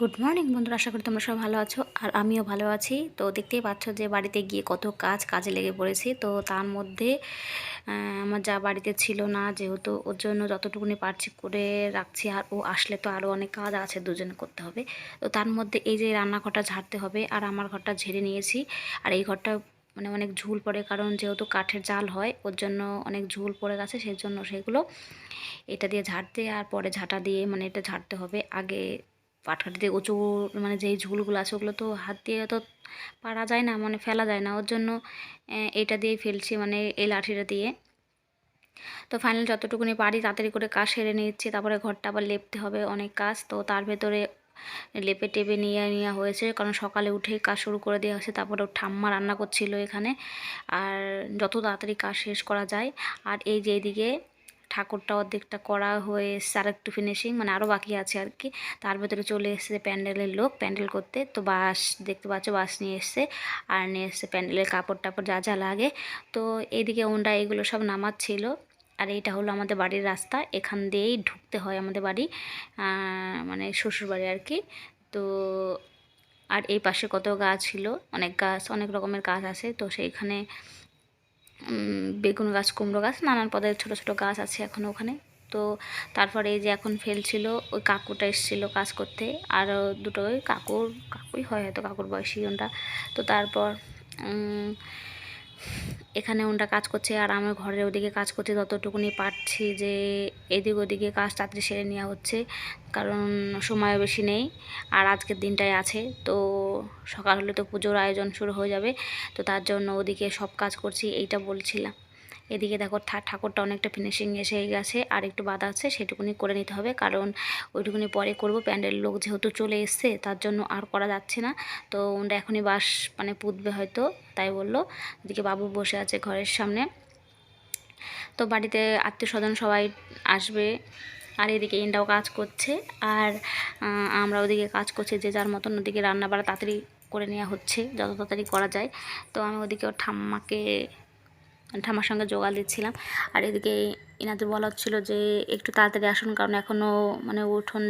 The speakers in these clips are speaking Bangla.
গুড মর্নিং বন্ধুরা, আশা করি তোমরা সবাই ভালো আছো আর আমিও ভালো আছি। তো দেখতেই পাচ্ছ যে বাড়িতে গিয়ে কত কাজ কাজে লেগে পড়েছি। তো তার মধ্যে আমার যা বাড়িতে ছিল না, যেহেতু ওর জন্য যতটুকুনি পারছি করে রাখছি, আর ও আসলে তো আরও অনেক কাজ আছে, দুজনে করতে হবে। তো তার মধ্যে এই যে রান্নাঘরটা ঝাড়তে হবে, আর আমার ঘরটা ঝেড়ে নিয়েছি। আর এই ঘরটা মানে অনেক ঝুল পড়ে, কারণ যেহেতু কাঠের জাল হয়, ওর জন্য অনেক ঝুল পড়ে গেছে সেই জন্য সেগুলো এটা দিয়ে ঝাড়তে, আর পরে ঝাঁটা দিয়ে মানে এটা ঝাড়তে হবে। আগে পাটকাঠি দিয়ে উঁচু মানে যেই ঝুলগুলো আছে ওগুলো তো হাত দিয়ে তো পারা যায় না মানে ফেলা যায় না। ওর জন্য এটা দিয়েই ফেলছি মানে এই লাঠিটা দিয়ে। তো ফাইনাল যতটুকুনি পারি তাড়াতাড়ি করে কাজ সেরে নিচ্ছি। তারপরে ঘরটা আবার লেপতে হবে অনেক কাজ। তো তার ভেতরে লেপে টেপে নিয়ে নেওয়া হয়েছে। কারণ সকালে উঠেই কাজ শুরু করে দেওয়া হয়েছে। তারপরে ঠাম্মা রান্না করছিল এখানে। আর যত তাড়াতাড়ি কাজ শেষ করা যায়। আর এই যে এইদিকে ঠাকুরটা অর্ধেকটা করা হয়ে এসছে আর একটু ফিনিশিং মানে আরও বাকি আছে আর কি। তার ভেতরে চলে এসছে প্যান্ডেলের লোক প্যান্ডেল করতে। তো বাস দেখতে পাচ্ছ বাস নিয়ে এসছে। আর নিয়ে এসছে প্যান্ডেলের কাপড় টাপড় যা যা লাগে। তো এইদিকে ওনরা এগুলো সব নামাচ্ছিল। আর এইটা হলো আমাদের বাড়ির রাস্তা। এখান দিয়েই ঢুকতে হয় আমাদের বাড়ি মানে শ্বশুর বাড়ি আর কি। তো আর এই পাশে কত গাছ ছিল? অনেক গাছ, অনেক রকমের গাছ আছে। তো সেইখানে বেগুন গাছ, কুমড়ো গাছ, নানান পদের ছোট ছোট গাছ আছে এখন ওখানে। তো তারপরে এই যে এখন ফেলছিল ওই কাকুটা এসেছিল কাজ করতে। আর দুটো ওই কাকুর, কাকুই হয় হয়তো, কাকুর বয়সী ওনটা তো তারপর এখানে ওনটা কাজ করছে আর আমার ঘরের ওদিকে কাজ করছে ততটুকুনি পারছি যে এদিক ওদিকে কাজ তাড়াতাড়ি সেরে নেওয়া হচ্ছে, কারণ সময় বেশি নেই আর আজকের দিনটাই আছে, তো সকাল হলে তো পুজোর আয়োজন শুরু হয়ে যাবে, তো তার জন্য ওদিকে সব কাজ করছি, এইটা বলছিলাম। এদিকে দেখো ঠাকুরটা অনেকটা ফিনিশিং এসে গেছে, আর একটু বাদ আছে সেটুকুনি করে নিতে হবে, কারণ ওইটুকুনি পরে করব, প্যান্ডেল লোক যেহেতু চলে এসছে, তার জন্য আর করা যাচ্ছে না। তো ওনরা এখনই বাস মানে পুঁতবে হয়তো, তাই বলল। এদিকে বাবু বসে আছে ঘরের সামনে। তো বাড়িতে আত্মীয় স্বজন সবাই আসবে, আর এদিকে ইন্ডাও কাজ করছে, আর আমরা ওদিকে কাজ করছি, যে যার মতন ওদিকে রান্না বাড়া তাড়াতাড়ি করে নেওয়া হচ্ছে, যত তাড়াতাড়ি করা যায়। তো আমি ওদিকে ওর ঠাম্মাকে ঠাম্মার সঙ্গে জোগাড় দিচ্ছিলাম। আর এদিকে এনাদের বলা হচ্ছিল যে, একটু তাড়াতাড়ি আসুন, কারণ এখনও মানে উঠোন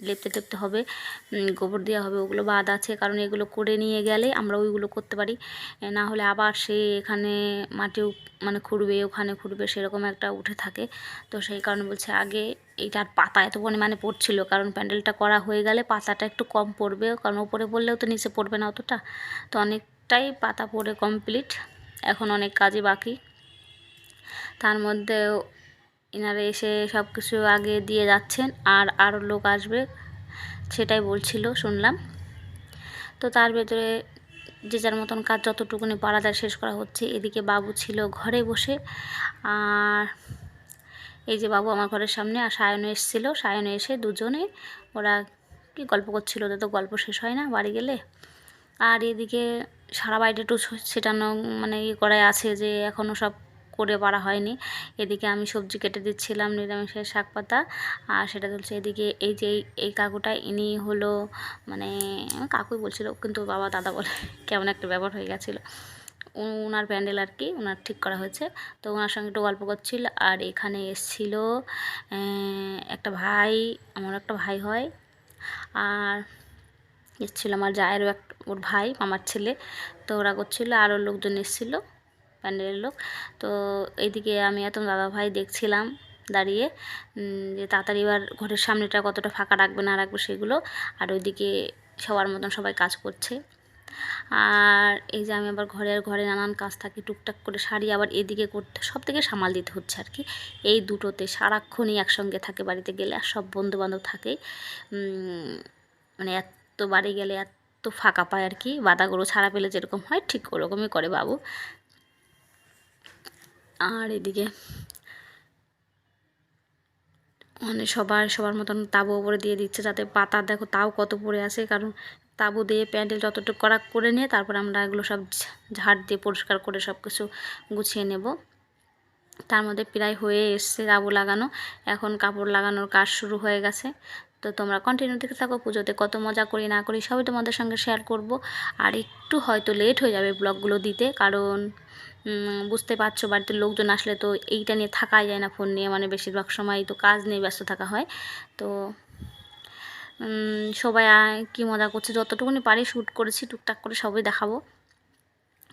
লেপতে টেপতে হবে গোবর দেওয়া হবে, ওগুলো বাদ আছে, কারণ এগুলো করে নিয়ে গেলে আমরা ওইগুলো করতে পারি। না হলে আবার সে এখানে মাটি মানে খুঁড়বে, ওখানে খুঁড়বে, সেরকম একটা উঠে থাকে। তো সেই কারণে বলছে, আগে এইটার পাতা এত পরিমাণে পড়ছিল, কারণ প্যান্ডেলটা করা হয়ে গেলে পাতাটা একটু কম পড়বে, কারণ ওপরে পড়লেও তো নিচে পড়বে না অতটা। তো অনেকটাই পাতা পড়ে কমপ্লিট এখন অনেক কাজই বাকি। তার মধ্যেও এনারা এসে সব কিছু আগে দিয়ে যাচ্ছেন, আর আরও লোক আসবে সেটাই বলছিল, শুনলাম। তো তার ভেতরে যে যার মতন কাজ যতটুকুনি পারা যায় শেষ করা হচ্ছে। এদিকে বাবু ছিল ঘরে বসে, আর এই যে বাবু আমার ঘরের সামনে, আর সায়নে এসেছিল। সায়নে এসে দুজনে ওরা কি গল্প করছিল, ওদের তো গল্প শেষ হয় না বাড়ি গেলে। আর এদিকে সারা বাড়িটা একটু ছেটানো মানে ইয়ে করাই আছে যে এখনও সব করে পারা হয়নি। এদিকে আমি সবজি কেটে দিচ্ছিলাম নিরামিষের শাক পাতা, আর সেটা চলছে এদিকে এই যে এই- কাকুটা, ইনি হলো মানে কাকুই বলছিল, কিন্তু বাবা দাদা বলে, কেমন একটা ব্যাপার হয়ে গেছিল। ওনার প্যান্ডেল আর কি ওনার ঠিক করা হয়েছে। তো ওনার সঙ্গে একটু গল্প করছিল, আর এখানে এসছিল একটা ভাই, আমার একটা ভাই হয়, আর এসেছিল আমার জায়েরও এক ওর ভাই মামার ছেলে। তো ওরা করছিল আরও লোকজন এসেছিল প্যান্ডেলের লোক। তো এইদিকে আমি এত দাদা ভাই দেখছিলাম দাঁড়িয়ে যে তাড়াতাড়ি এবার ঘরের সামনেটা কতটা ফাঁকা রাখবে না রাখবে সেগুলো আর ওইদিকে সবার মতন সবাই কাজ করছে। আর এই যে আমি আবার ঘরে ঘরে নানান কাজ থাকে টুকটাক করে শাড়ি আবার এদিকে করতে সব থেকে সামাল দিতে হচ্ছে আর কি। এই দুটোতে সারাক্ষণই একসঙ্গে থাকে বাড়িতে গেলে আর সব বন্ধু বান্ধব থাকে। উম, মানে এত বাড়ি গেলে এত ফাঁকা পায় আর কি বাদা গরু ছাড়া পেলে যেরকম হয় ঠিক ওরকমই করে বাবু। আর এদিকে মানে সবার সবার মতন তাবু ওপরে দিয়ে দিচ্ছে যাতে পাতা দেখো তাও কত পড়ে আছে, কারণ তাবু দিয়ে প্যান্ডেল যতটুকু করা করে নিয়ে তারপর আমরা এগুলো সব ঝাড় দিয়ে পরিষ্কার করে সব কিছু গুছিয়ে নেব। তার মধ্যে প্রায় হয়ে এসছে তাবু লাগানো, এখন কাপড় লাগানোর কাজ শুরু হয়ে গেছে। তো তোমরা কন্টিনিউ দেখতে থাকো, পুজোতে কত মজা করি, না করি, সবই তোমাদের সঙ্গে শেয়ার করব। আর একটু হয়তো লেট হয়ে যাবে ব্লগগুলো দিতে, কারণ বুঝতে পারছ বাড়িতে লোকজন আসলে তো এইটা নিয়ে থাকাই যায় না ফোন নিয়ে মানে বেশিরভাগ সময় তো কাজ নিয়ে ব্যস্ত থাকা হয়। তো সবাই কি মজা করছে, যতটুকুনি পারি শ্যুট করেছি, টুকটাক করে সবই দেখাবো।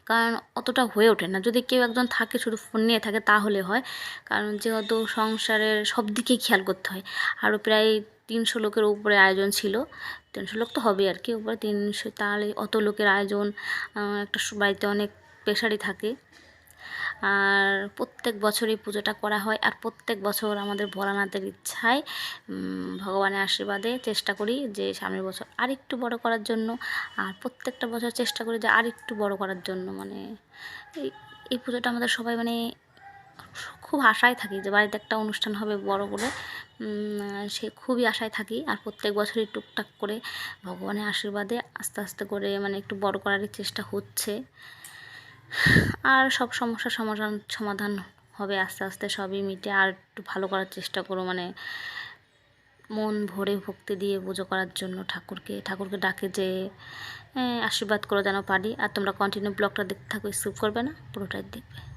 কারণ অতটা হয়ে ওঠে না। যদি কেউ একজন থাকে, শুধু ফোন নিয়ে থাকে, তাহলে হয়। কারণ যেহেতু সংসারের সব দিকেই খেয়াল করতে হয়। আরও প্রায় তিনশো লোকের উপরে আয়োজন ছিল। তিনশো লোক তো হবে আর কি, উপরে তিনশো, তাহলে অত লোকের আয়োজন একটা বাড়িতে অনেক প্রেশারই থাকে। আর প্রত্যেক বছর এই পুজোটা করা হয় আর প্রত্যেক বছর আমাদের ভোলানাথের ইচ্ছায় ভগবানের আশীর্বাদে চেষ্টা করি যে সামনের বছর আরেকটু বড় করার জন্য আর প্রত্যেকটা বছর চেষ্টা করি যে আরেকটু বড় করার জন্য। মানে এই এই পুজোটা আমাদের সবাই মানে খুব আশায় থাকি যে বাড়িতে একটা অনুষ্ঠান হবে বড় করে। সে খুবই আশায় থাকি আর প্রত্যেক বছরই টুকটাক করে ভগবানের আশীর্বাদে আস্তে আস্তে করে মানে একটু বড় করারই চেষ্টা হচ্ছে। আর সব সমস্যার সমাধান সমাধান হবে আস্তে আস্তে সবই মিটে। আর একটু ভালো করার চেষ্টা করো মানে মন ভরে ভক্তি দিয়ে পুজো করার জন্য ঠাকুরকে ঠাকুরকে ডাকে যে আশীর্বাদ করো যেন পারি। আর তোমরা কন্টিনিউ ব্লগটা দেখতে থাকো স্কিপ করবে না, পুরোটাই দেখবে।